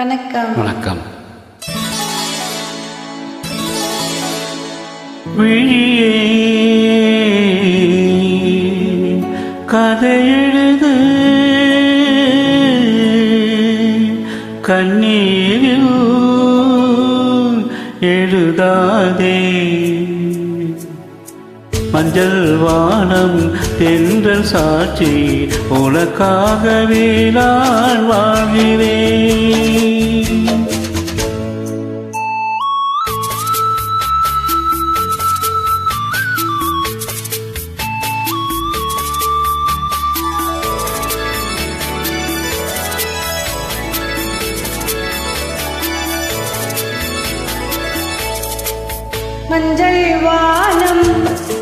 வணக்கம். வணக்கம். விழியே கதை எழுது கண்ணீரில் எழுதாதே. மஞ்சள் வானம் தென்றல் சாட்சி உனக்காகவே நான் வாழ்கிறேன். மஞ்சள் வா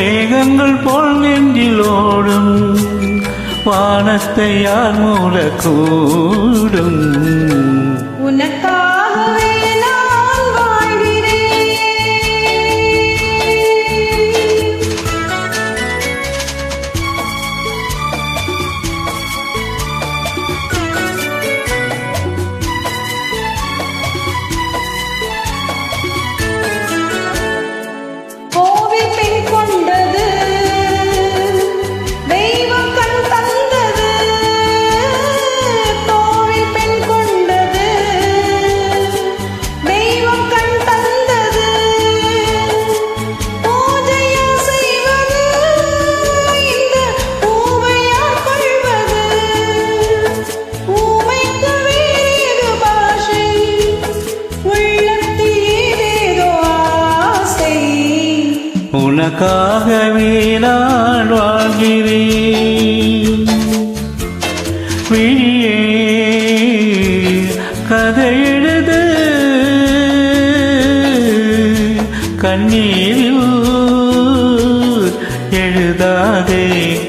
மேகங்கள் போல் நெஞ்சில் ஓடும் வானத்தை யார் மூடக்கூடும்? உனக்காகவே நான் வாழ்கிறேன். விழியே கதை எழுது. கண்ணீரில் எழுதாதே.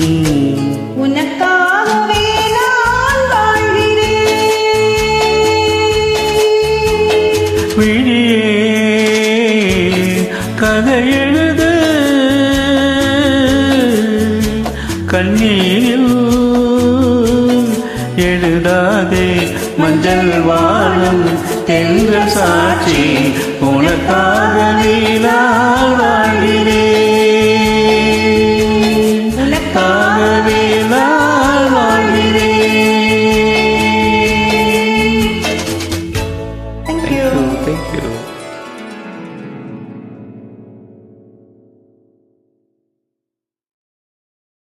கதை எழுது. கண்ணீரில் எழுதாதே மஞ்சள் வாழும் தெங்கள் சாட்சி. உனக்காக நீ நான் வாழ்கிறேன்.